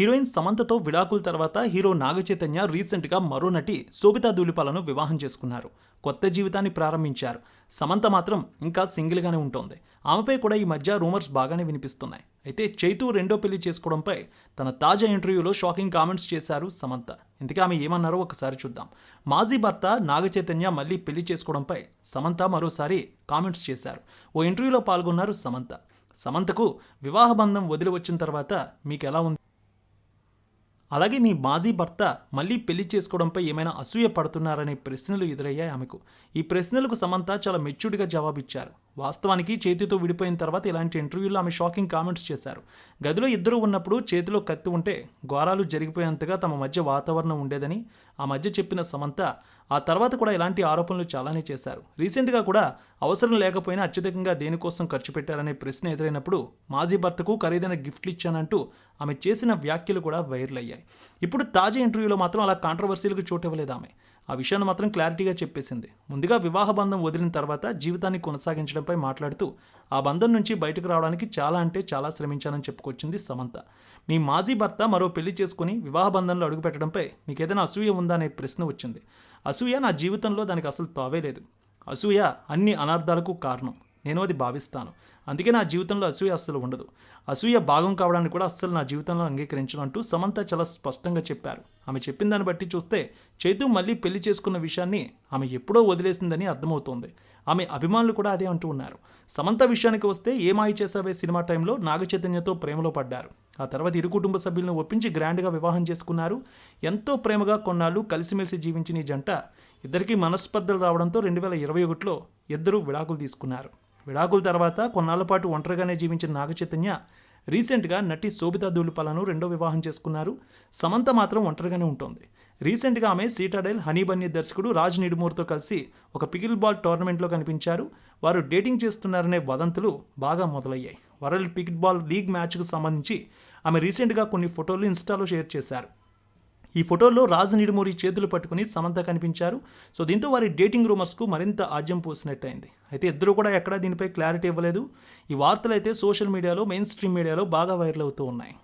Heroine సమంతతో విడాకుల తర్వాత hero Naga Chaitanya రీసెంట్గా మరో నటి శోభితా దూలిపాలను వివాహం చేసుకున్నారు. కొత్త జీవితాన్ని ప్రారంభించారు. సమంత మాత్రం ఇంకా సింగిల్గానే ఉంటోంది. ఆమెపై కూడా ఈ మధ్య రూమర్స్ బాగానే వినిపిస్తున్నాయి. అయితే చైతు రెండో పెళ్ళి చేసుకోవడంపై తన తాజా ఇంటర్వ్యూలో షాకింగ్ కామెంట్స్ చేశారు సమంత. ఇంతకీ ఆమె ఏమన్నారో ఒకసారి చూద్దాం. మాజీ భర్త నాగచైతన్య మళ్ళీ పెళ్ళి చేసుకోవడంపై సమంత మరోసారి కామెంట్స్ చేశారు. ఓ ఇంటర్వ్యూలో పాల్గొన్నారు సమంత. సమంతకు వివాహ బంధం వదిలి వచ్చిన తర్వాత మీకు ఎలా ఉంది? అలాగే మీ మాజీ భర్త మళ్ళీ పెళ్ళి చేసుకోవడంపై ఏమైనా అసూయ పడుతున్నారనే ప్రశ్నలు ఎదురయ్యాయి ఆమెకు. ఈ ప్రశ్నలకు సమంత చాలా మెచ్యూర్డ్గా జవాబిచ్చారు. వాస్తవానికి చేతితో విడిపోయిన తర్వాత ఇలాంటి ఇంటర్వ్యూలో ఆమె షాకింగ్ కామెంట్స్ చేశారు. గదిలో ఇద్దరు ఉన్నప్పుడు చేతిలో కత్తి ఉంటే ఘోరాలు జరిగిపోయేంతగా తమ మధ్య వాతావరణం ఉండేదని ఆ మధ్య చెప్పిన సమంత ఆ తర్వాత కూడా ఇలాంటి ఆరోపణలు చాలానే చేశారు. రీసెంట్గా కూడా అవసరం లేకపోయినా అత్యధికంగా దేనికోసం ఖర్చు పెట్టారనే ప్రశ్న ఎదురైనప్పుడు మాజీ భర్తకు ఖరీదైన గిఫ్ట్లు ఇచ్చానంటూ ఆమె చేసిన వ్యాఖ్యలు కూడా వైరల్ అయ్యాయి. ఇప్పుడు తాజా ఇంటర్వ్యూలో మాత్రం అలా కాంట్రవర్సీలకు చోటు ఇవ్వలేదు ఆమె. ఆ విషయాన్ని మాత్రం క్లారిటీగా చెప్పేసింది. ముందుగా వివాహ బంధం వదిలిన తర్వాత జీవితాన్ని కొనసాగించడంపై మాట్లాడుతూ ఆ బంధం నుంచి బయటకు రావడానికి చాలా అంటే చాలా శ్రమించానని చెప్పుకొచ్చింది సమంత. మీ మాజీ భర్త మరో పెళ్ళి చేసుకుని వివాహ బంధంలో అడుగుపెట్టడంపై మీకు ఏదైనా అసూయ ఉందా? అనే ప్రశ్న వచ్చింది. అసూయ నా జీవితంలో దానికి అసలు తావే లేదు. అసూయ అన్ని అనర్థాలకు కారణం. నేను అది భావిస్తాను. అందుకే నా జీవితంలో అసూయ అస్సలు ఉండదు. అసూయ భాగం కావడానికి కూడా అస్సలు నా జీవితంలో అంగీకరించను అంటూ సమంత చాలా స్పష్టంగా చెప్పారు. ఆమె చెప్పిన దాన్ని బట్టి చూస్తే చైతు మళ్ళీ పెళ్ళి చేసుకున్న విషయాన్ని ఆమె ఎప్పుడో వదిలేసిందని అర్థమవుతోంది. ఆమె అభిమానులు కూడా అదే అంటూ ఉన్నారు. సమంత విషయానికి వస్తే ఏమాయి చేసావే సినిమా టైంలో నాగ చైతన్యతో ప్రేమలో పడ్డారు. ఆ తర్వాత ఇరు కుటుంబ సభ్యులను ఒప్పించి గ్రాండ్గా వివాహం చేసుకున్నారు. ఎంతో ప్రేమగా కొన్నాళ్ళు కలిసిమెలిసి జీవించిన ఈ జంట ఇద్దరికీ మనస్పర్ధలు రావడంతో రెండు వేల ఇరవై ఒకటిలో ఇద్దరు విడాకులు తీసుకున్నారు. విడాకుల తర్వాత కొన్నాళ్ళ పాటు ఒంటరిగానే జీవించిన నాగ చైతన్య రీసెంట్గా నటి శోభితా దూలిపాలను రెండో వివాహం చేసుకున్నారు. సమంత మాత్రం ఒంటరిగానే ఉంటుంది. రీసెంట్గా ఆమె సీటాడైల్ హనీ బన్నీ దర్శకుడు రాజ్ నిడుమూర్తో కలిసి ఒక పికిల్ బాల్ టోర్నమెంట్లో కనిపించారు. వారు డేటింగ్ చేస్తున్నారనే వదంతులు బాగా మొదలయ్యాయి. వరల్డ్ పికిల్ బాల్ లీగ్ మ్యాచ్కు సంబంధించి ఆమె రీసెంట్గా కొన్ని ఫోటోలు ఇన్స్టాలో షేర్ చేశారు. ఈ ఫోటోలో రాజు నిడుమూరి చేతులు పట్టుకుని సమంత కనిపించారు. సో దీంతో వారి డేటింగ్ రూమర్స్కు మరింత ఆజ్యం పోసినట్టయింది. అయితే ఇద్దరు కూడా ఎక్కడా దీనిపై క్లారిటీ ఇవ్వలేదు. ఈ వార్తలు అయితే సోషల్ మీడియాలో మెయిన్ స్ట్రీమ్ మీడియాలో బాగా వైరల్ అవుతూ ఉన్నాయి.